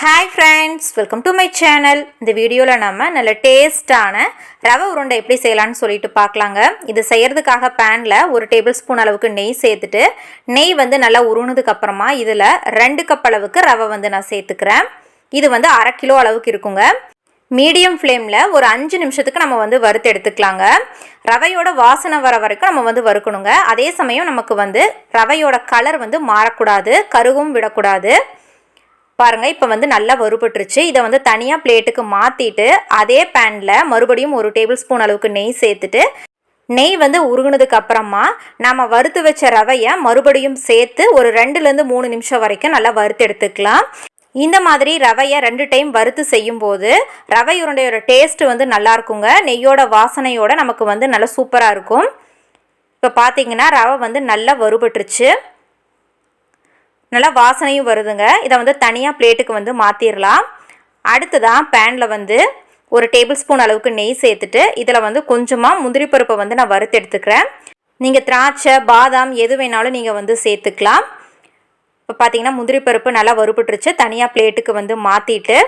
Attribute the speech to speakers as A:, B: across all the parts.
A: Hi friends welcome to my channel இந்த வீடியோவில் நம்ம நல்ல டேஸ்டான ரவை உருண்டை எப்படி செய்யலான்னு சொல்லிட்டு பார்க்கலாங்க. இது செய்கிறதுக்காக பேனில் ஒரு டேபிள் ஸ்பூன் அளவுக்கு நெய் சேர்த்துட்டு நெய் வந்து நல்லா உருணுதுக்கப்புறமா இதில் ரெண்டு கப் அளவுக்கு ரவை வந்து நான் சேர்த்துக்கிறேன். இது வந்து அரை கிலோ அளவுக்கு இருக்குங்க. மீடியம் ஃப்ளேமில் ஒரு அஞ்சு நிமிஷத்துக்கு நம்ம வந்து வறுத்து எடுத்துக்கலாங்க. ரவையோட வாசனை வர வரைக்கும் நம்ம வந்து வறுக்கணுங்க. அதே சமயம் நமக்கு வந்து ரவையோட கலர் வந்து மாறக்கூடாது கருவும் விடக்கூடாது. பாருங்கள் இப்போ வந்து நல்லா வறுபட்டுருச்சு. இதை வந்து தனியாக பிளேட்டுக்கு மாற்றிட்டு அதே பேனில் மறுபடியும் ஒரு டேபிள் ஸ்பூன் அளவுக்கு நெய் சேர்த்துட்டு நெய் வந்து உருகுனதுக்கு அப்புறமா நம்ம வறுத்து வச்ச ரவையை மறுபடியும் சேர்த்து ஒரு ரெண்டுலேருந்து மூணு நிமிஷம் வரைக்கும் நல்லா வறுத்து எடுத்துக்கலாம். இந்த மாதிரி ரவையை ரெண்டு டைம் வறுத்து செய்யும்போது ரவை உருண்டையோட டேஸ்ட்டு வந்து நல்லா இருக்குங்க. நெய்யோட வாசனையோட நமக்கு வந்து நல்லா சூப்பராக இருக்கும். இப்போ பார்த்தீங்கன்னா ரவை வந்து நல்லா வறுபட்டுருச்சு. நல்லா வாசனையும் வருதுங்க. இதை வந்து தனியாக பிளேட்டுக்கு வந்து மாற்றிடலாம் அடுத்ததான் பேனில் வந்து ஒரு டேபிள் ஸ்பூன் அளவுக்கு நெய் சேர்த்துட்டு இதில் வந்து கொஞ்சமாக முந்திரி பருப்பை வந்து நான் வறுத்து எடுத்துக்கிறேன். நீங்கள் திராட்சை பாதாம் எது வேணாலும் நீங்கள் வந்து சேர்த்துக்கலாம். இப்போ பார்த்தீங்கன்னா முந்திரி பருப்பு நல்லா வறுபட்டுருச்சு. தனியாக பிளேட்டுக்கு வந்து மாற்றிட்டு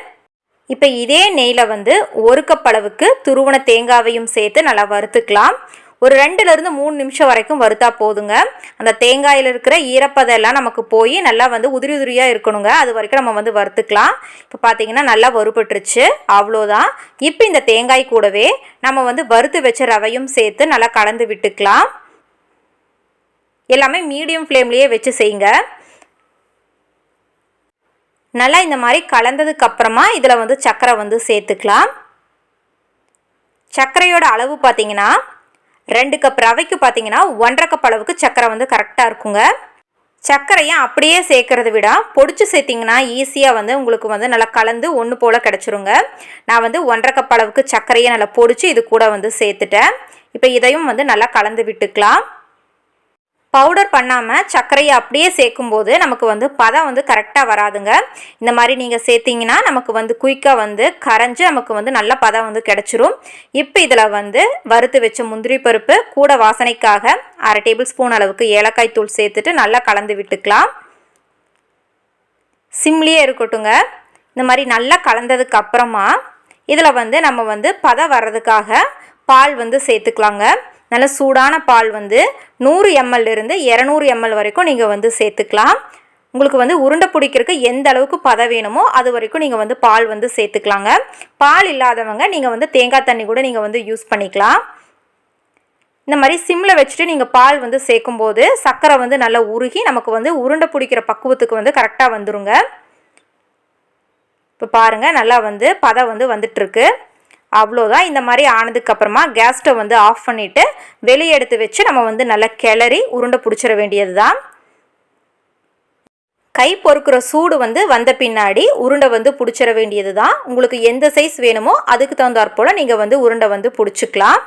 A: இப்போ இதே நெய்யில் வந்து ஒரு கப் அளவுக்கு துருவன தேங்காவையும் சேர்த்து நல்லா வறுத்துக்கலாம். ஒரு ரெண்டுலேருந்து மூணு நிமிஷம் வரைக்கும் வறுத்தா போதுங்க. அந்த தேங்காயில் இருக்கிற ஈரப்பதம் எல்லாம் நமக்கு போய் நல்லா வந்து உதிரி உதிரியாக இருக்கணுங்க. அது வரைக்கும் நம்ம வந்து வறுத்துக்கலாம். இப்போ பார்த்தீங்கன்னா நல்லா வறுபட்டுருச்சு. அவ்வளோதான். இப்போ இந்த தேங்காய் கூடவே நம்ம வந்து வறுத்து வச்ச ரவையும் சேர்த்து நல்லா கலந்து விட்டுக்கலாம். எல்லாமே மீடியம் ஃப்ளேம்லேயே வச்சு செய்யுங்க. நல்லா இந்த மாதிரி கலந்ததுக்கு அப்புறமா இதில் வந்து சர்க்கரை வந்து சேர்த்துக்கலாம். சர்க்கரையோட அளவு பார்த்தீங்கன்னா ரெண்டு கப் ரவைக்கு பார்த்தீங்கன்னா ஒன்றரை கப் அளவுக்கு சர்க்கரை வந்து கரெக்டாக இருக்குங்க. சர்க்கரையை அப்படியே சேர்க்கறத விட பொடிச்சு சேர்த்திங்கன்னா ஈஸியாக வந்து உங்களுக்கு வந்து நல்லா கலந்து ஒன்று போல் கிடச்சிருங்க. நான் வந்து ஒன்றரை கப் அளவுக்கு சர்க்கரையை நல்லா பொடிச்சு இது கூட வந்து சேர்த்துட்டேன். இப்போ இதையும் வந்து நல்லா கலந்து விட்டுக்கலாம். பவுடர் பண்ணாமல் சர்க்கரையை அப்படியே சேர்க்கும்போது நமக்கு வந்து பதம் வந்து கரெக்டாக வராதுங்க. இந்த மாதிரி நீங்கள் சேர்த்திங்கன்னா நமக்கு வந்து குயிக்காக வந்து கரைஞ்சி நமக்கு வந்து நல்ல பதம் வந்து கிடச்சிரும். இப்போ இதில் வந்து வறுத்து வச்ச முந்திரி பருப்பு கூட வாசனைக்காக அரை டேபிள் ஸ்பூன் அளவுக்கு ஏலக்காய் தூள் சேர்த்துட்டு நல்லா கலந்து விட்டுக்கலாம். சிம்லியே இருக்கட்டுங்க இந்த மாதிரி நல்லா கலந்ததுக்கு அப்புறமா இதில் வந்து நம்ம வந்து பதம் வர்றதுக்காக பால் வந்து சேர்த்துக்கலாங்க. நல்ல சூடான பால் வந்து நூறு எம்எல்லேருந்து இரநூறு எம்எல் வரைக்கும் நீங்கள் வந்து சேர்த்துக்கலாம். உங்களுக்கு வந்து உருண்டை பிடிக்கிறதுக்கு எந்த அளவுக்கு பதம் வேணுமோ அது வரைக்கும் நீங்கள் வந்து பால் வந்து சேர்த்துக்கலாங்க. பால் இல்லாதவங்க நீங்கள் வந்து தேங்காய் தண்ணி கூட நீங்கள் வந்து யூஸ் பண்ணிக்கலாம். இந்த மாதிரி சிம்மில் வச்சுட்டு நீங்கள் பால் வந்து சேர்க்கும்போது சர்க்கரை வந்து நல்லா உருகி நமக்கு வந்து உருண்டை பிடிக்கிற பக்குவத்துக்கு வந்து கரெக்டாக வந்துருங்க. இப்போ பாருங்கள் நல்லா வந்து பதம் வந்து வந்துட்டுருக்கு அவ்வளோதான். இந்த மாதிரி ஆனதுக்கப்புறமா கேஸ் ஸ்டவ் வந்து ஆஃப் பண்ணிவிட்டு வெளியே எடுத்து வச்சு நம்ம வந்து நல்லா கிளறி உருண்டை பிடிச்சிட வேண்டியது தான் கை பொறுக்கிற சூடு வந்து வந்த பின்னாடி உருண்டை வந்து பிடிச்சிட வேண்டியது தான் உங்களுக்கு எந்த சைஸ் வேணுமோ அதுக்கு தகுந்தாற் போல் நீங்கள் வந்து உருண்டை வந்து பிடிச்சிக்கலாம்.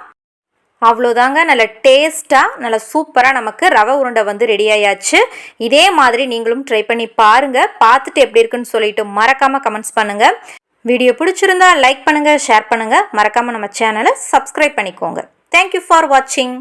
A: அவ்வளோதாங்க. நல்ல டேஸ்ட்டாக நல்ல சூப்பராக நமக்கு ரவை உருண்டை வந்து ரெடி ஆயாச்சு. இதே மாதிரி நீங்களும் ட்ரை பண்ணி பாருங்கள் பார்த்துட்டு எப்படி இருக்குன்னு சொல்லிட்டு மறக்காமல் கமெண்ட்ஸ் பண்ணுங்கள் வீடியோ பிடிச்சிருந்தா லைக் பண்ணுங்கள் ஷேர் பண்ணுங்கள் மறக்காமல் நம்ம சேனலை சப்ஸ்கிரைப் பண்ணிக்கோங்க. தேங்க்யூ ஃபார் வாட்சிங்